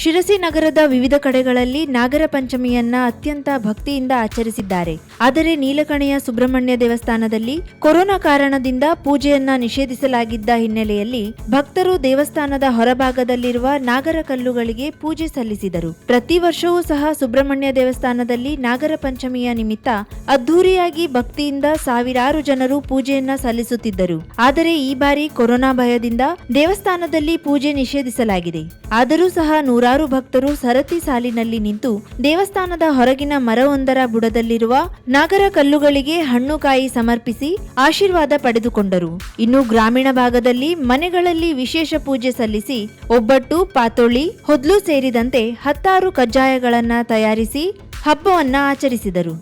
ಶಿರಸಿ ನಗರದ ವಿವಿಧ ಕಡೆಗಳಲ್ಲಿ ನಾಗರ ಪಂಚಮಿಯನ್ನ ಅತ್ಯಂತ ಭಕ್ತಿಯಿಂದ ಆಚರಿಸಿದ್ದಾರೆ. ಆದರೆ ನೀಲಕಣೆಯ ಸುಬ್ರಹ್ಮಣ್ಯ ದೇವಸ್ಥಾನದಲ್ಲಿ ಕೊರೋನಾ ಕಾರಣದಿಂದ ಪೂಜೆಯನ್ನ ನಿಷೇಧಿಸಲಾಗಿದ್ದ ಹಿನ್ನೆಲೆಯಲ್ಲಿ ಭಕ್ತರು ದೇವಸ್ಥಾನದ ಹೊರಭಾಗದಲ್ಲಿರುವ ನಾಗರ ಕಲ್ಲುಗಳಿಗೆ ಪೂಜೆ ಸಲ್ಲಿಸಿದರು. ಪ್ರತಿ ವರ್ಷವೂ ಸಹ ಸುಬ್ರಹ್ಮಣ್ಯ ದೇವಸ್ಥಾನದಲ್ಲಿ ನಾಗರ ಪಂಚಮಿಯ ನಿಮಿತ್ತ ಅದ್ದೂರಿಯಾಗಿ ಭಕ್ತಿಯಿಂದ ಸಾವಿರಾರು ಜನರು ಪೂಜೆಯನ್ನ ಸಲ್ಲಿಸುತ್ತಿದ್ದರು. ಆದರೆ ಈ ಬಾರಿ ಕೊರೋನಾ ಭಯದಿಂದ ದೇವಸ್ಥಾನದಲ್ಲಿ ಪೂಜೆ ನಿಷೇಧಿಸಲಾಗಿದೆ. ಆದರೂ ಸಹ ನೂರಾರು ಭಕ್ತರು ಸರತಿ ಸಾಲಿನಲ್ಲಿ ನಿಂತು ದೇವಸ್ಥಾನದ ಹೊರಗಿನ ಮರವೊಂದರ ಬುಡದಲ್ಲಿರುವ ನಾಗರ ಕಲ್ಲುಗಳಿಗೆ ಹಣ್ಣು ಕಾಯಿ ಸಮರ್ಪಿಸಿ ಆಶೀರ್ವಾದ ಪಡೆದುಕೊಂಡರು. ಇನ್ನು ಗ್ರಾಮೀಣ ಭಾಗದಲ್ಲಿ ಮನೆಗಳಲ್ಲಿ ವಿಶೇಷ ಪೂಜೆ ಸಲ್ಲಿಸಿ ಒಬ್ಬಟ್ಟು, ಪಾತೋಳಿ, ಹೊದ್ಲು ಸೇರಿದಂತೆ ಹತ್ತಾರು ಕಜ್ಜಾಯಗಳನ್ನು ತಯಾರಿಸಿ ಹಬ್ಬವನ್ನ ಆಚರಿಸಿದರು.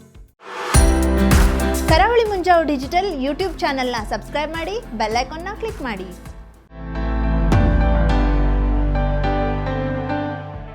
ಕರಾವಳಿ ಮುಂಜಾವು ಡಿಜಿಟಲ್ ಯೂಟ್ಯೂಬ್ ಚಾನೆಲ್ನ ಸಬ್ಸ್ಕ್ರೈಬ್ ಮಾಡಿ, ಬೆಲ್ ಐಕಾನ್ನ ಕ್ಲಿಕ್ ಮಾಡಿ.